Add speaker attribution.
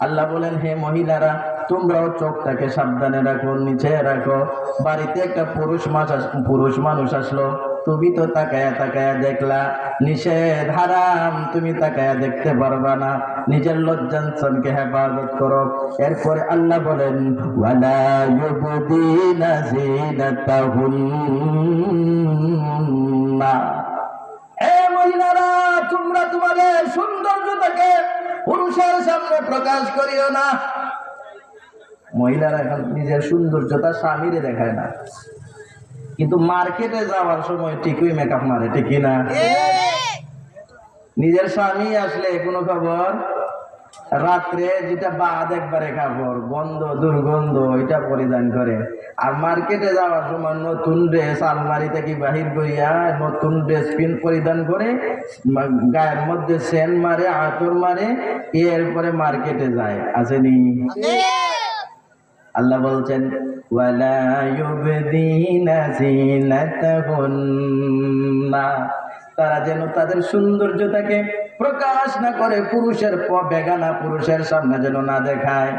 Speaker 1: আল্লাহ বলেন, হে মহিলারা, তোমরাও চোখটাকে সাবধানে রাখো, নিচে রাখো। বাড়িতে একটা পুরুষ আস- পুরুষ মানুষ আসলো। তুমি তো তাকায়া তাকায়া দেখলা, নিষেধ হারাম, তুমি তাকায়া দেখতে পারবা না। নিজের লজ্জাঞ্চনকে হেফাজত করো। এরপরে আল্লাহ বলেন তোমরা তোমাদের সৌন্দর্যটাকে পুরুষের সামনে প্রকাশ করিও না। মহিলারা এখন নিজের সৌন্দর্যতা স্বামীরে দেখায় না। কিন্তু মার্কেটে যাওয়ার সময় ঠিকই মেকআপ মারে ঠিকই না নিজের স্বামী আসলে কোনো খবর? রাত্রে যেটা বাদ একবারে কাপড়, গন্ধ, দুর্গন্ধ এটা পরিধান করে। আর মার্কেটে যাওয়ার সময় নতুন ড্রেস আলমারি থেকে বাহির করিয়া নতুন ড্রেস পিন পরিধান করে গায়ের মধ্যে সেন মারে, আতর মারে, এরপরে মার্কেটে যায়। আসেনি। আল্লাহ বলছেন তারা যেন তাদের সৌন্দর্যতাকে প্রকাশ না করে পুরুষের বেগানা পুরুষের সামনে যেন না দেখায়।